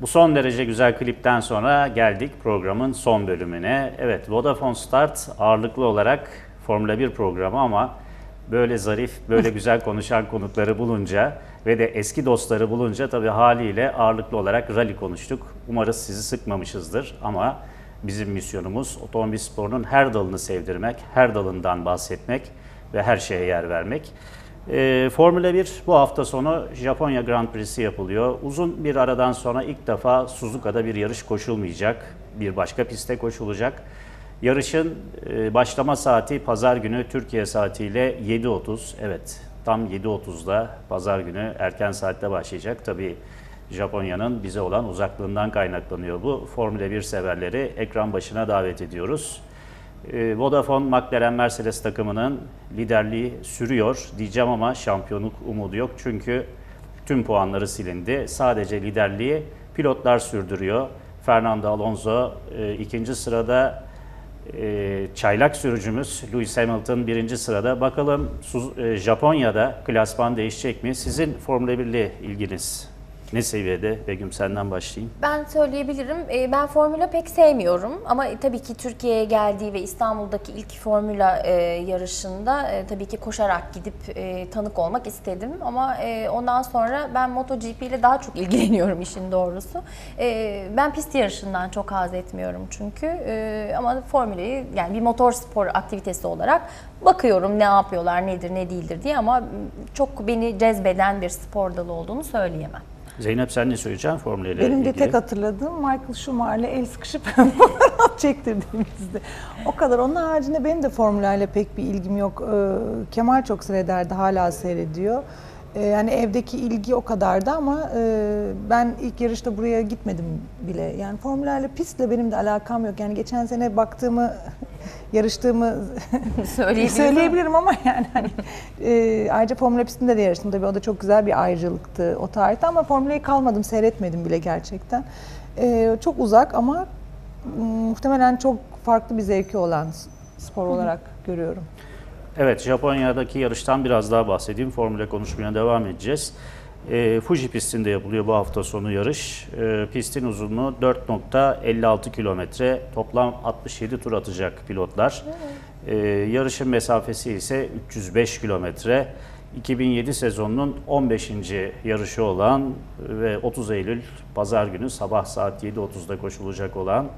Bu son derece güzel klipten sonra geldik programın son bölümüne. Evet, Vodafone Start ağırlıklı olarak Formula 1 programı ama böyle zarif, böyle güzel konuşan konukları bulunca ve de eski dostları bulunca tabii haliyle ağırlıklı olarak rally konuştuk. Umarız sizi sıkmamışızdır ama bizim misyonumuz otomobil sporunun her dalını sevdirmek, her dalından bahsetmek ve her şeye yer vermek. Ee, Formula 1 bu hafta sonu Japonya Grand Prix'si yapılıyor. Uzun bir aradan sonra ilk defa Suzuka'da bir yarış koşulmayacak. Bir başka pistte koşulacak. Yarışın e, başlama saati pazar günü Türkiye saatiyle 7.30. Evet tam 7.30'da pazar günü erken saatte başlayacak. Tabii Japonya'nın bize olan uzaklığından kaynaklanıyor bu. Formula 1 severleri ekran başına davet ediyoruz. E, Vodafone McLaren Mercedes takımının liderliği sürüyor diyeceğim ama şampiyonluk umudu yok. Çünkü tüm puanları silindi. Sadece liderliği pilotlar sürdürüyor. Fernando Alonso e, ikinci sırada e, çaylak sürücümüz Lewis Hamilton birinci sırada. Bakalım e, Japonya'da klasman değişecek mi? Sizin Formula 1 ile ilginiz ne seviyede? Begüm senden başlayayım. Ben söyleyebilirim. Ee, Ben Formula pek sevmiyorum ama tabii ki Türkiye'ye geldiği ve İstanbul'daki ilk Formula e, yarışında e, tabii ki koşarak gidip e, tanık olmak istedim. Ama e, ondan sonra ben MotoGP ile daha çok ilgileniyorum işin doğrusu. E, Ben pist yarışından çok haz etmiyorum çünkü. E, Ama Formula'yı yani bir motor spor aktivitesi olarak bakıyorum ne yapıyorlar, nedir, ne değildir diye ama çok beni cezbeden bir spor dalı olduğunu söyleyemem. Zeynep sen ne söyleyeceksin Formula ile Benim de tek hatırladığım Michael Schumacher'le el sıkışıp fotoğraf çektirdiğimizde. O kadar. Onun haricinde benim de Formula ile pek bir ilgim yok. Ee, Kemal çok seyrederdi, hala seyrediyor. Ee, yani evdeki ilgi o kadardı ama e, ben ilk yarışta buraya gitmedim bile. Yani Formula ile pistle benim de alakam yok. Yani geçen sene baktığımı, yarıştığımı Söyleyebilirim. Ama yani hani, e, ayrıca Formula pistinde de yarıştım tabii o da çok güzel bir ayrıcalıktı o tarihte ama Formula'yı kalmadım seyretmedim bile gerçekten. E, çok uzak ama muhtemelen çok farklı bir zevki olan spor olarak görüyorum. Evet, Japonya'daki yarıştan biraz daha bahsedeyim. Formula konuşmaya devam edeceğiz. E, Fuji pistinde yapılıyor bu hafta sonu yarış. E, pistin uzunluğu 4.56 kilometre. Toplam 67 tur atacak pilotlar. E, yarışın mesafesi ise 305 kilometre. 2007 sezonunun 15. yarışı olan ve 30 Eylül pazar günü sabah saat 7.30'da koşulacak olan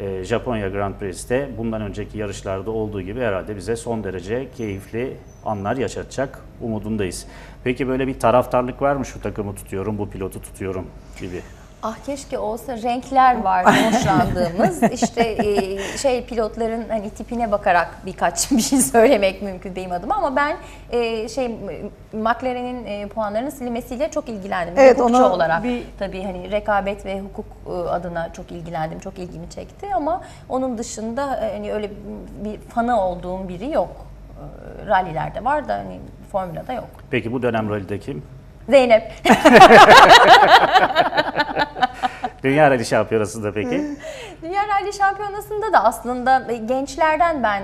e, Japonya Grand Prix'te bundan önceki yarışlarda olduğu gibi herhalde bize son derece keyifli anlar yaşatacak umudundayız. Peki böyle bir taraftarlık var mı şu takımı tutuyorum, bu pilotu tutuyorum gibi? Ah keşke olsa renkler var hoşlandığımız. işte e, şey pilotların hani tipine bakarak birkaç bir şey söylemek mümkün benim adıma ama ben e, şey McLaren'in e, puanlarının silinmesiyle çok ilgilendim. Evet, Hukukçu ona olarak bir- tabii hani rekabet ve hukuk e, adına çok ilgilendim. Çok ilgimi çekti ama onun dışında e, hani öyle bir fanı olduğum biri yok. E, Rallilerde var da hani Formula'da yok. Peki bu dönem rallide kim? Zeynep. Dünya Rally Şampiyonası'nda peki? Dünya Rally Şampiyonası'nda da aslında e, gençlerden ben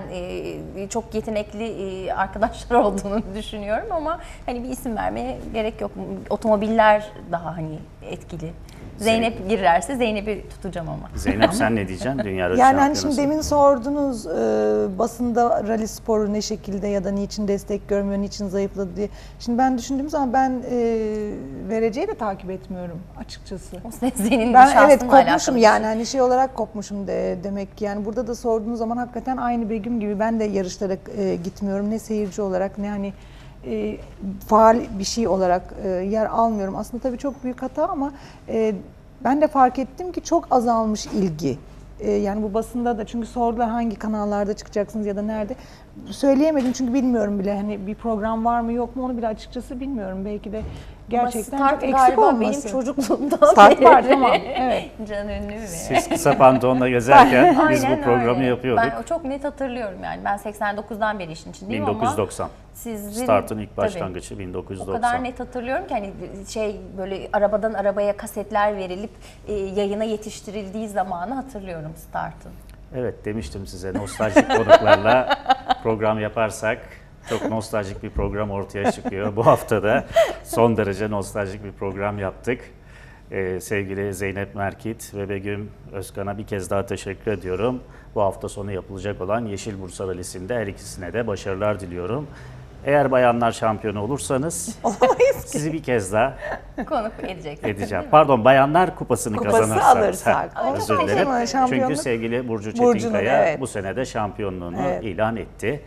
e, çok yetenekli e, arkadaşlar olduğunu düşünüyorum ama hani bir isim vermeye gerek yok. Otomobiller daha hani etkili. Zeynep girerse Zeynep'i tutacağım ama. Zeynep sen ne diyeceksin Dünya Rally Yani hani Şampiyonası? şimdi demin sordunuz e, basında rally sporu ne şekilde ya da niçin destek görmüyor, niçin zayıfladı diye. Şimdi ben düşündüğüm zaman ben e, vereceği de takip etmiyorum açıkçası. O senin Ben evet kopmuşum bir yani şey. hani şey olarak kopmuşum de, demek ki yani burada da sorduğunuz zaman hakikaten aynı Begüm gibi ben de yarışlara e, gitmiyorum ne seyirci olarak ne hani e, faal bir şey olarak e, yer almıyorum. Aslında tabii çok büyük hata ama e, ben de fark ettim ki çok azalmış ilgi. E, yani bu basında da çünkü sordular hangi kanallarda çıkacaksınız ya da nerede. Söyleyemedim çünkü bilmiyorum bile hani bir program var mı yok mu onu bile açıkçası bilmiyorum. Belki de gerçekten Ama çok eksik olması. benim çocukluğumdan Start beri. var tamam. Evet. Can ünlü mü? Siz kısa pantolonla gezerken biz bu programı öyle. yapıyorduk. Ben çok net hatırlıyorum yani. Ben 89'dan beri işin içindeyim ama 1990. sizin Startın ilk Tabii. başlangıcı O 1990. kadar net hatırlıyorum ki hani şey böyle arabadan arabaya kasetler verilip e, yayına yetiştirildiği zamanı hatırlıyorum Start'ın. Evet demiştim size nostaljik konuklarla program yaparsak çok nostaljik bir program ortaya çıkıyor. Bu hafta da son derece nostaljik bir program yaptık. Ee, sevgili Zeynep Merkit ve Begüm Özkan'a bir kez daha teşekkür ediyorum. Bu hafta sonu yapılacak olan Yeşil Bursa Rally'sinde her ikisine de başarılar diliyorum. Eğer bayanlar şampiyonu olursanız sizi bir kez daha Konuk edecek. edeceğim. Pardon bayanlar kupasını Kupası kazanırsanız. alırsak. Ha, Ama özür dilerim. şampiyonluk- Çünkü sevgili Burcu Burcu'nun, Çetinkaya evet. bu sene de şampiyonluğunu Evet. ilan etti.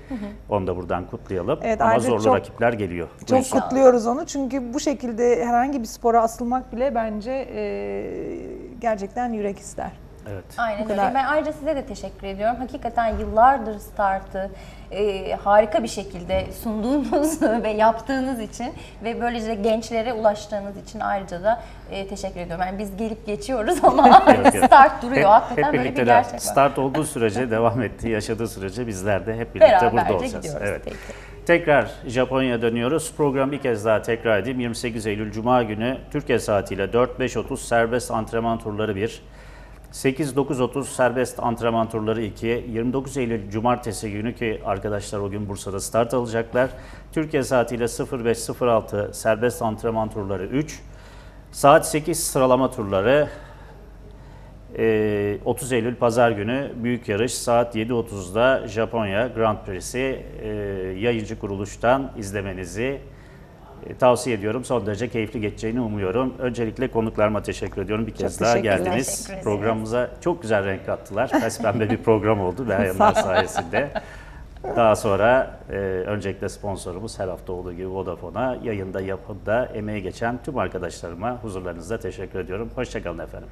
Onu da buradan kutlayalım. Evet, Ama ayrıca zorlu çok- rakipler geliyor. Bu Çok yüzden. kutluyoruz onu çünkü bu şekilde herhangi bir spora asılmak bile bence e, gerçekten yürek ister. Evet. Aynen Bu öyle. kadar. Ben ayrıca size de teşekkür ediyorum. Hakikaten yıllardır startı e, harika bir şekilde sunduğunuz ve yaptığınız için ve böylece gençlere ulaştığınız için ayrıca da e, teşekkür ediyorum. Yani biz gelip geçiyoruz ama Yok, yok. start duruyor. Hep, Hakikaten hep böyle birlikte bir de gerçek var. start olduğu sürece devam ettiği, yaşadığı sürece bizler de hep birlikte burada Beraberce olacağız. gidiyoruz. Evet. Peki. Tekrar Japonya'ya dönüyoruz. Programı bir kez daha tekrar edeyim. 28 Eylül Cuma günü Türkiye saatiyle 4-5.30 serbest antrenman turları 1. 8-9.30 serbest antrenman turları 2. 29 Eylül Cumartesi günü ki arkadaşlar o gün Bursa'da start alacaklar. Türkiye saatiyle 05.06 serbest antrenman turları 3. Saat 8 sıralama turları ee, 30 Eylül Pazar günü büyük yarış saat 7.30'da Japonya Grand Prix'si e, yayıncı kuruluştan izlemenizi e, tavsiye ediyorum. Son derece keyifli geçeceğini umuyorum. Öncelikle konuklarıma teşekkür ediyorum. Bir kez Çok daha geldiniz. Programımıza çok güzel renk kattılar. Pembe bir program oldu beyanlar sayesinde. Daha sonra e, öncelikle sponsorumuz her hafta olduğu gibi Vodafone'a yayında yapımda emeği geçen tüm arkadaşlarıma huzurlarınızda teşekkür ediyorum. Hoşçakalın efendim.